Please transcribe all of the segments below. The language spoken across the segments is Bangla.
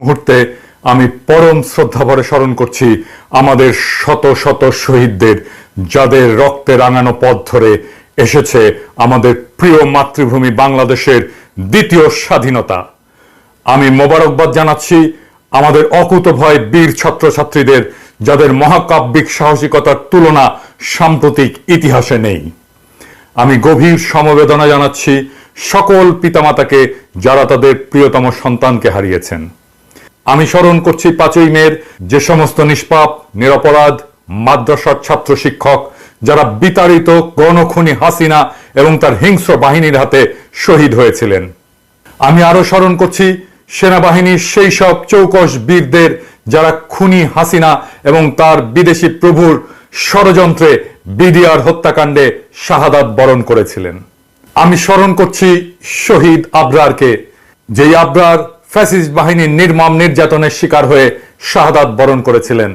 মুহূর্তে আমি পরম শ্রদ্ধাভরে স্মরণ করছি আমাদের শত শত শহীদদের, যাদের রক্তে রাঙানো পথ ধরে এসেছে আমাদের প্রিয় মাতৃভূমি বাংলাদেশের দ্বিতীয় স্বাধীনতা। আমি মোবারকবাদ জানাচ্ছি আমাদের অকুতভয় বীর ছাত্রছাত্রীদের, যাদের মহাকাব্যিক সাহসিকতার তুলনা সাম্প্রতিক ইতিহাসে নেই। আমি গভীর সমবেদনা জানাচ্ছি সকল পিতামাতাকে যারা তাদের প্রিয়তম সন্তানকে হারিয়েছেন। আমি স্মরণ করছি পাঁচই মের যে সমস্ত নিষ্পাপ, নিরপরাধ, মাদ্রাসার ছাত্র শিক্ষক, যারা বিতাড়িত গণখুনি হাসিনা এবং তার হিংস্র বাহিনীর হাতে শহীদ হয়েছিলেন। আমি আরও স্মরণ করছি, সেনাবাহিনীর সেই সব চৌকস বীরদের যারা খুনি হাসিনা এবং তার বিদেশি প্রভুর ষড়যন্ত্রে বিডিআর হত্যাকাণ্ডে শাহাদাত বরণ করেছিলেন। আমি স্মরণ করছি শহীদ আবরারকে, যেই আবরার ফ্যাসিস্ট বাহিনীর নির্মম নির্যাতনের শিকার হয়ে শাহাদাত বরণ করেছিলেন।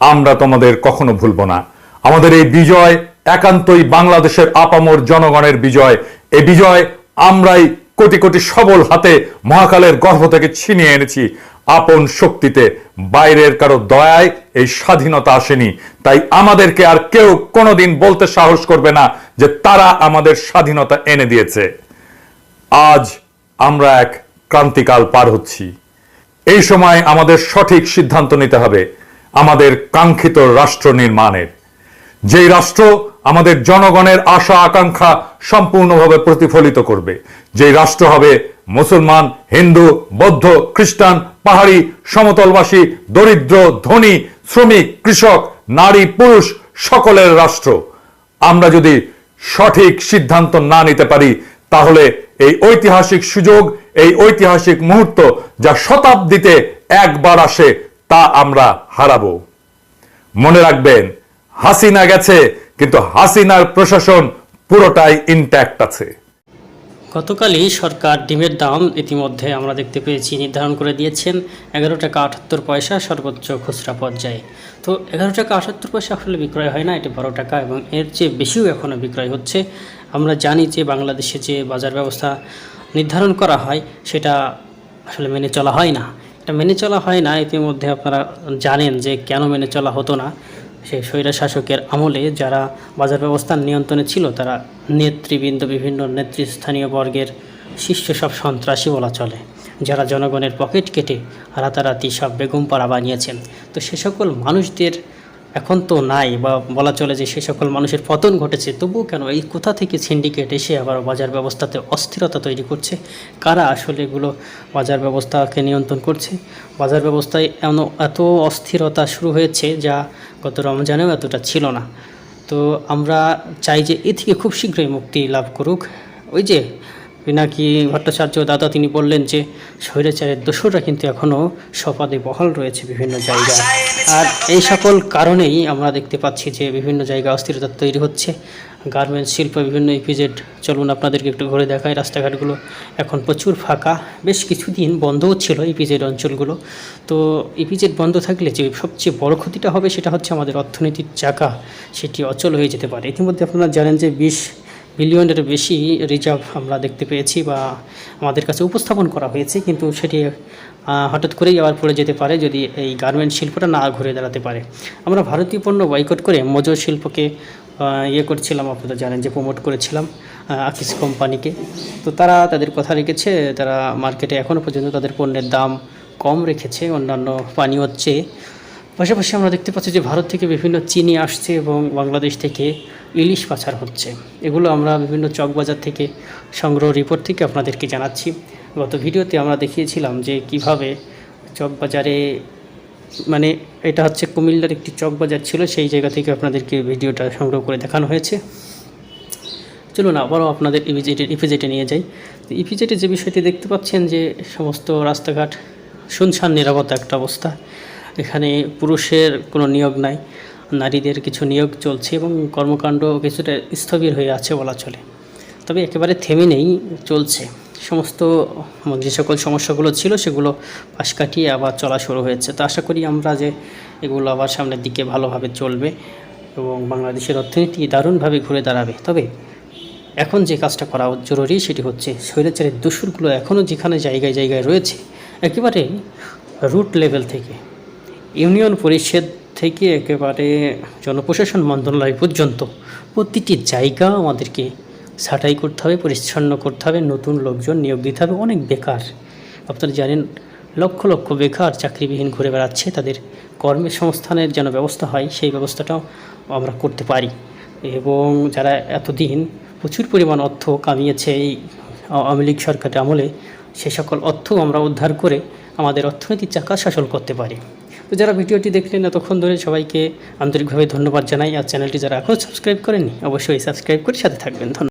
আমরা তোমাদের কখনো ভুলব না। আমাদের এই বিজয় একান্তই বাংলাদেশের আপামর জনগণের বিজয়। এই বিজয় আমরাই কোটি কোটি সবল হাতে মহাকালের গর্ভ থেকে ছিনিয়ে এনেছি। আপন শক্তিতে বাইরের কারও দয়ায় এই স্বাধীনতা আসেনি। তাই আমাদেরকে আর কেউ কোনোদিন বলতে সাহস করবে না যে তারা আমাদের স্বাধীনতা এনে দিয়েছে। আজ আমরা এক ক্রান্তিকাল পার হচ্ছি। এই সময় আমাদের সঠিক সিদ্ধান্ত নিতে হবে আমাদের কাঙ্ক্ষিত রাষ্ট্র নির্মাণের। যেই রাষ্ট্র আমাদের জনগণের আশা আকাঙ্ক্ষা সম্পূর্ণভাবে প্রতিফলিত করবে, যেই রাষ্ট্র হবে মুসলমান, হিন্দু, বৌদ্ধ, খ্রিস্টান, পাহাড়ি, সমতলবাসী, দরিদ্র, ধনী, শ্রমিক, কৃষক, নারী, পুরুষ সকলের রাষ্ট্র। আমরা যদি সঠিক সিদ্ধান্ত না নিতে পারি তাহলে এই ঐতিহাসিক সুযোগ, এই ঐতিহাসিক মুহূর্ত যা শতাব্দীতে একবার আসে, তা আমরা হারাবো। মনে রাখবেন, হাসিনা গেছে, কিন্তু হাসিনার প্রশাসন পুরোটাই ইনট্যাক্ট আছে। গতকালই সরকার ডিমের দাম ইতিমধ্যে আমরা দেখতে পেয়েছি, নির্ধারণ করে দিয়েছেন এগারো টাকা আটাত্তর পয়সা সর্বোচ্চ খুচরা পর্যায়ে। তো এগারো টাকা আটাত্তর পয়সা আসলে বিক্রয় হয় না, এটি বারো টাকা এবং এর চেয়ে বেশিও এখনও বিক্রয় হচ্ছে। আমরা জানি যে বাংলাদেশে যে বাজার ব্যবস্থা নির্ধারণ করা হয়, সেটা আসলে মেনে চলা হয় না। এটা মেনে চলা হয় না, ইতিমধ্যে আপনারা জানেন যে কেন মেনে চলা হতো না। সেই স্বৈরা শাসকের আমলে যারা বাজার ব্যবস্থার নিয়ন্ত্রণে ছিল, তারা নেতৃবৃন্দ, বিভিন্ন নেতৃস্থানীয় বর্গের শীর্ষ সব সন্ত্রাসী বলা চলে, যারা জনগণের পকেট কেটে রাতারাতি সব বেগম পাড়া বানিয়েছেন। তো সে সকল মানুষদের এখন তো নাই বা বলা চলে যে সে সকল মানুষের পতন ঘটেছে, তবুও কেন? এই কোথা থেকে সিন্ডিকেট এসে আবার বাজার ব্যবস্থাতে অস্থিরতা তৈরি করছে? কারা আসলে এগুলো বাজার ব্যবস্থাকে নিয়ন্ত্রণ করছে? বাজার ব্যবস্থায় এমন এত অস্থিরতা শুরু হয়েছে যা গত রমজানেও এতটা ছিল না। তো আমরা চাই যে এ থেকে খুব শীঘ্রই মুক্তি লাভ করুক। ওই যে পিনাকি ভট্টাচার্য দাদা তিনি বললেন যে স্বৈরাচারের দোষরা কিন্তু এখনও সপাদে বহাল রয়েছে বিভিন্ন জায়গায়। আর এই সকল কারণেই আমরা দেখতে পাচ্ছি যে বিভিন্ন জায়গায় অস্থিরতা তৈরি হচ্ছে। গার্মেন্টস শিল্প, বিভিন্ন ইপিজেড, চলুন আপনাদেরকে একটু ঘুরে দেখায় রাস্তাঘাটগুলো এখন প্রচুর ফাঁকা। বেশ কিছুদিন বন্ধও ছিল ইপিজেড অঞ্চলগুলো। তো ইপিজেড বন্ধ থাকলে যে সবচেয়ে বড় ক্ষতিটা হবে সেটা হচ্ছে আমাদের অর্থনীতির চাকা। সেটি অচল হয়ে যেতে পারে। ইতিমধ্যে আপনারা জানেন যে বিশ বিলিয়নের বেশি রিজার্ভ আমরা দেখতে পেয়েছি বা আমাদের কাছে উপস্থাপন করা হয়েছে, কিন্তু সেটি হঠাৎ করেই আবার পড়ে যেতে পারে যদি এই গার্মেন্ট শিল্পটা না ঘুরে দাঁড়াতে পারে। আমরা ভারতীয় পণ্য বয়কট করে মজুর শিল্পকে ইয়ে করছিলাম, আপনারা জানেন যে প্রমোট করেছিলাম আকিস কোম্পানিকে তো তারা তাদের কথা রেখেছে, তারা মার্কেটে এখনও পর্যন্ত তাদের পণ্যের দাম কম রেখেছে, অন্যান্য পানীয়র চেয়ে পাশাপাশি আমরা দেখতে পাচ্ছি যে ভারত থেকে বিভিন্ন চিনি আসছে এবং বাংলাদেশ থেকে ইলিশ পাচার হচ্ছে। এগুলো আমরা বিভিন্ন চকবাজার থেকে সংগ্রহ রিপোর্ট থেকে আপনাদেরকে জানাচ্ছি। গত ভিডিওতে আমরা দেখিয়েছিলাম যে কীভাবে চকবাজারে মানে এটা হচ্ছে কুমিল্লার একটি চকবাজার ছিল, সেই জায়গা থেকে আপনাদেরকে ভিডিওটা সংগ্রহ করে দেখানো হয়েছে। চলুন আবারও আপনাদের ইপিজেটে ইপিজেটে নিয়ে যাই। তো ইপিজেটে যে বিষয়টি দেখতে পাচ্ছেন যে সমস্ত রাস্তাঘাট শুনশান নিরাপত্তা একটা অবস্থা। এখানে পুরুষের কোনো নিয়োগ নাই, নারীদের কিছু নিয়োগ চলছে এবং কর্মকাণ্ড কিছুটা স্থবির হয়ে আছে বলা চলে। তবে একেবারে থেমে নেই, চলছে। সমস্ত যে সকল সমস্যাগুলো ছিল সেগুলো পাশ কাটিয়ে আবার চলা শুরু হয়েছে। তো আশা করি আমরা যে এগুলো আবার সামনের দিকে ভালোভাবে চলবে এবং বাংলাদেশের অর্থনীতি দারুণভাবে ঘুরে দাঁড়াবে। তবে এখন যে কাজটা করা জরুরি সেটি হচ্ছে স্বৈরাচারের দোসরগুলো এখনও যেখানে জায়গায় জায়গায় রয়েছে, একেবারে রুট লেভেল থেকে ইউনিয়ন পরিষদ থেকে একেবারে জনপ্রশাসন মন্ত্রণালয় পর্যন্ত প্রতিটি জায়গা আমাদেরকে ছাঁটাই করতে হবে, পরিচ্ছন্ন করতে হবে, নতুন লোকজন নিয়োগ দিতে হবে। অনেক বেকার। আপনারা জানেন, লক্ষ লক্ষ বেকার চাকরিবিহীন ঘুরে বেড়াচ্ছে। তাদের কর্মসংস্থানের যেন ব্যবস্থা হয়, সেই ব্যবস্থাটাও আমরা করতে পারি। এবং যারা এতদিন প্রচুর পরিমাণ অর্থ কামিয়েছে এই আওয়ামী লীগ সরকারের আমলে, সে সকল অর্থ আমরা উদ্ধার করে আমাদের অর্থনৈতিক চাকা শাসন করতে পারি। তো যারা ভিডিওটি দেখলেন এতক্ষণ ধরে সবাইকে আন্তরিকভাবে ধন্যবাদ জানাই। আর চ্যানেলটি যারা এখনও সাবস্ক্রাইব করেনি অবশ্যই সাবস্ক্রাইব করে সাথে থাকবেন। ধন্যবাদ।